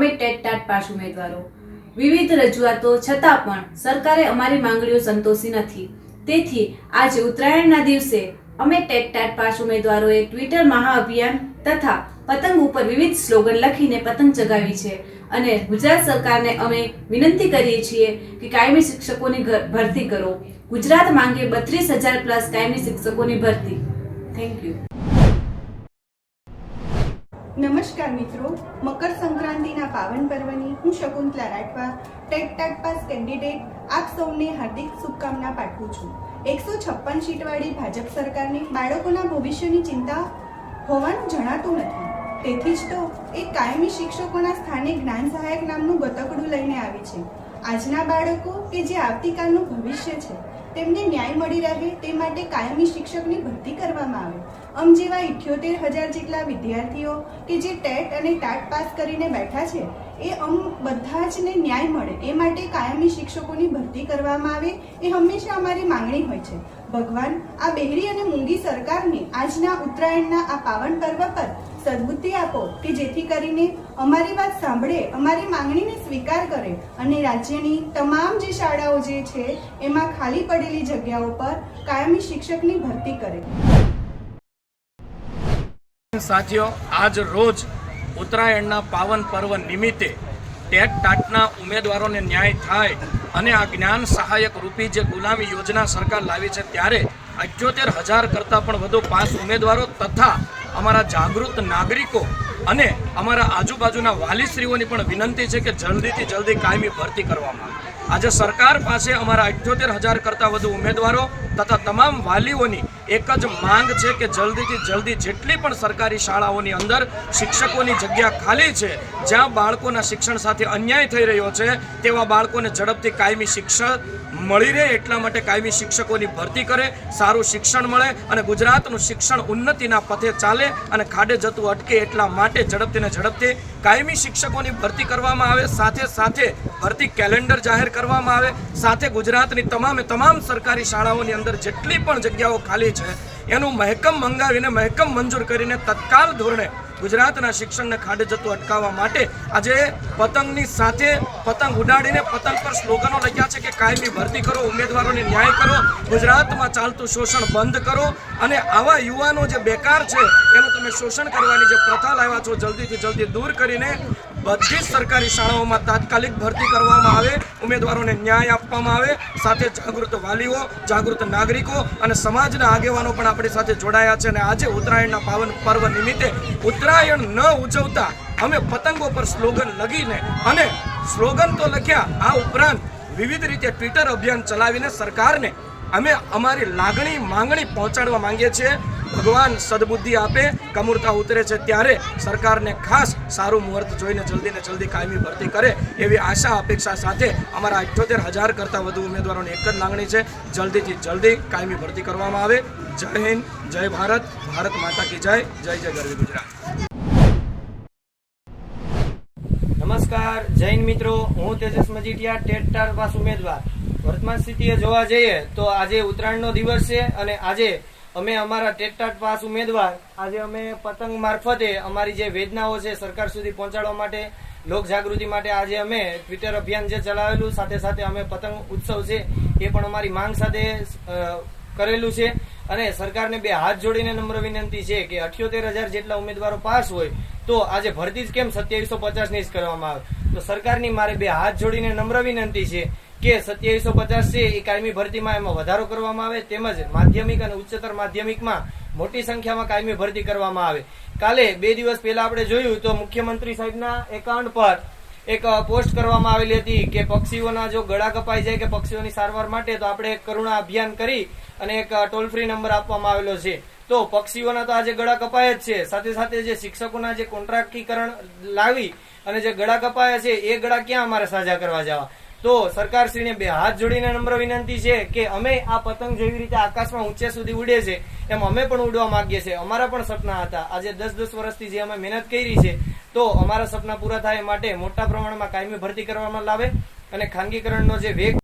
અમે TET TAT pass ઉમેદવારો. વિવિધ રજૂઆતો છતાં પણ સરકારે અમારી માંગણીઓ સંતોષી નથી. તેથી આજે ઉત્તરાયણના દિવસે અમે ટેટ ટાટ પાસ ઉમેદવારોએ ટ્વિટર મહાઅભિયાન તથા પતંગ ઉપર વિવિધ સ્લોગન લખીને પતંગ ચગાવી છે. અને ગુજરાત સરકારને અમે વિનંતી કરીએ છીએ કે કાયમી શિક્ષકોની ભરતી કરો. ગુજરાત માંગે બત્રીસ હજાર પ્લસ કાયમી શિક્ષકોની ભરતી. થેન્ક યુ નમસ્કાર મિત્રો. મકર સંક્રાંતિના પાવન પર્વની હું Shakuntala Rathwa TET TAT pass candidate, આપ સૌને હાર્દિક શુભકામના પાઠવું છું. એકસો છપ્પન સીટવાળી ભાજપ સરકારને બાળકોના ભવિષ્યની ચિંતા હોવાનું જણાતું નથી. તેથી જ તો એ કાયમી શિક્ષકોના સ્થાને જ્ઞાન સહાયક નામનું ગતકડું લઈને આવી છે. આજના બાળકો કે જે આવતીકાલનું ભવિષ્ય છે તેમને ન્યાય મળી રહે તે માટે કાયમી શિક્ષકની ભરતી કરવામાં આવે. અમ જેવા ઇઠ્યોતેર હજાર જેટલા વિદ્યાર્થીઓ કે જે ટેટ અને ટાટ પાસ કરીને બેઠા છે, એ અમ બધા જને ન્યાય મળે. એ માટે કાયમી શિક્ષકોની ભરતી કરવામાં આવે એ હંમેશા અમારી માંગણી હોય છે. ભગવાન, આ બહેરી અને મૂંગી સરકારને આજના ઉત્તરાયણના આ પાવન પર્વ પર સદબુદ્ધિ આપો કે જેથી કરીને અમારી વાત સાંભળે, અમારી માંગણીને સ્વીકાર કરે અને રાજ્યની તમામ જે શાળાઓ જે છે, એમાં ખાલી પડેલી જગ્યાઓ પર કાયમી શિક્ષકની ભરતી કરે. સાથીઓ, આજ રોજ ઉત્તરાયણના પાવન પર્વ નિમિત્તે ટેટ ટાટના ઉમેદવારોને ન્યાય થાય અને આ જ્ઞાન સહાયક રૂપી જે ગુલામી યોજના સરકાર લાવી છે, ત્યારે અઠ્યોતેર હજાર કરતાં પણ વધુ પાંચ ઉમેદવારો તથા અમારા જાગૃત નાગરિકો અને અમારા આજુબાજુના વાલીશ્રીઓની પણ વિનંતી છે કે જલ્દીથી જલ્દી કાયમી ભરતી કરવામાં આવે. આજે સરકાર પાસે અમારા અઠ્યોતેર હજાર કરતાં વધુ ઉમેદવારો તથા તમામ વાલીઓની એક જ માંગ છે કે જલ્દીથી જલ્દી જેટલી પણ સરકારી શાળાઓની અંદર શિક્ષકોની જગ્યા ખાલી છે, જ્યાં બાળકોના શિક્ષણ સાથે અન્યાય થઈ રહ્યો છે, તેવા બાળકોને ઝડપથી કાયમી શિક્ષણ મળી રહે, એટલા માટે કાયમી શિક્ષકોની ભરતી કરે, સારું શિક્ષણ મળે અને ગુજરાતનું શિક્ષણ ઉન્નતિના પથે ચાલે અને ખાડે જતું અટકે એટલા માટે ઝડપથી ને ઝડપથી કાયમી શિક્ષકોની ભરતી કરવામાં આવે. સાથે સાથે ભરતી કેલેન્ડર જાહેર કરવામાં આવે. સાથે ગુજરાતની તમામે તમામ સરકારી શાળાઓની અંદર જેટલી પણ જગ્યાઓ ખાલી છે, એનું મહેકમ મંગાવીને, મહેકમ મંજૂર કરીને તત્કાલ ધોરણે ગુજરાતના શિક્ષણને ખાડે જતું અટકાવવા માટે આજે પતંગની સાથે પતંગ ઉડાડીને પતંગ પર સ્લોગનો લખ્યા છે કે કાયમી ભરતી કરો, ઉમેદવારોને ન્યાય કરો, ગુજરાતમાં ચાલતું શોષણ બંધ કરો અને આવા યુવાનો જે બેકાર છે, એનું તમે શોષણ કરવાની જે પ્રથા લાવ્યા છો, જલ્દીથી જલ્દી દૂર કરીને બધી જ સરકારી શાળાઓમાં તાત્કાલિક ભરતી કરવામાં આવે, ઉમેદવારોને ન્યાય આપવામાં આવે, સાથે જાગૃત વાલીઓ, જાગૃત નાગરિકો અને સમાજના આગેવાનો પણ આપણી સાથે જોડાયા છે અને આજે ઉત્તરાયણના પાવન પર્વ નિમિત્તે ઉત્તરાયણ ન ઉજવતા અમે પતંગો પર સ્લોગન લગીને અને સ્લોગન તો લખ્યા, આ ઉપરાંત વિવિધ રીતે ટ્વિટર અભિયાન ચલાવીને સરકારને અમે અમારી લાગણી, માંગણી પહોંચાડવા માંગીએ છીએ. ભગવાન સદબુદ્ધિ આપે, કમૂરતા ઉતરે છે ત્યારે સરકારને ખાસ સારું મુહૂર્ત જોઈને જલ્દી ને જલ્દી કાયમી ભરતી કરે એવી આશા, અપેક્ષા સાથે અમારા અઠ્યોતેર હજાર કરતાં વધુ ઉમેદવારોની એક જ લાગણી છે. જલ્દીથી જલ્દી કાયમી ભરતી કરવામાં આવે. જય હિન્દ, જય ભારત ભારત માતા કી જય જય જય ગરવી ગુજરાત. નમસ્કાર, જૈન મિત્રો, હું તેજસ મજીઠિયા ટેટ પાસ ઉમેદવાર. વર્તમાન સ્થિતિએ જોવા જઈએ તો આજે ઉત્તરાયણનો દિવસ છે અને આજે અમે અમારા ટેટ ટાટ પાસ ઉમેદવાર, આજે અમે પતંગ મારફતે અમારી જે વેદનાઓ છે સરકાર સુધી પહોંચાડવા માટે, લોક જાગૃતિ માટે આજે અમે ટ્વિટર અભિયાન જે ચલાવેલું, સાથે સાથે અમે પતંગ ઉત્સવ છે એ પણ અમારી માંગ સાથે કરેલું છે અને સરકારને બે હાથ જોડીને નમ્ર વિનંતી છે કે અઠ્યોતેર હજાર જેટલા ઉમેદવારો પાસ હોય તો આજે ભરતી જ કેમ સત્યાવીસો પચાસની જ કરવામાં આવે? તો સરકારની મારે બે હાથ જોડીને નમ્ર વિનંતી છે કે સત્યાવીસો પચાસ છે, એ કાયમી ભરતીમાં એમાં વધારો કરવામાં આવે તેમજ માધ્યમિક અને ઉચ્ચતર માધ્યમિકમાં મોટી સંખ્યામાં કાયમી ભરતી કરવામાં આવે. કાલે બે દિવસ પહેલા આપણે જોયું તો મુખ્યમંત્રી સાહેબના એકાઉન્ટ પર એક પોસ્ટ કરવામાં આવેલી હતી કે પક્ષીઓના જો ગળા કપાઈ જાય કે પક્ષીઓની સારવાર માટે, તો આપણે એક કરુણા અભિયાન કરી અને એક ટોલ ફ્રી નંબર આપવામાં આવેલો છે. તો પક્ષીઓના તો આજે ગળા કપાય જ છે. સાથે સાથે જે શિક્ષકોના જે કોન્ટ્રાક્ટીકરણ લાવી અને જે ગળા કપાયા છે, એ ગળા ક્યાં અમારે સાજા કરવા જવા? તો સરકારશ્રીને બે હાથ જોડીને નમ્ર વિનંતી છે કે અમે આ પતંગ જેવી રીતે આકાશમાં ઊંચે સુધી ઉડે છે, એમ અમે પણ ઉડવા માંગીએ છીએ. અમારા પણ સપના હતા. આજે દસ દસ વર્ષથી જે અમે મહેનત કરી છે, તો અમારા સપના પૂરા થાય માટે મોટા પ્રમાણમાં કાયમી ભરતી કરવામાં લાવે અને ખાનગીકરણનો જે વેગ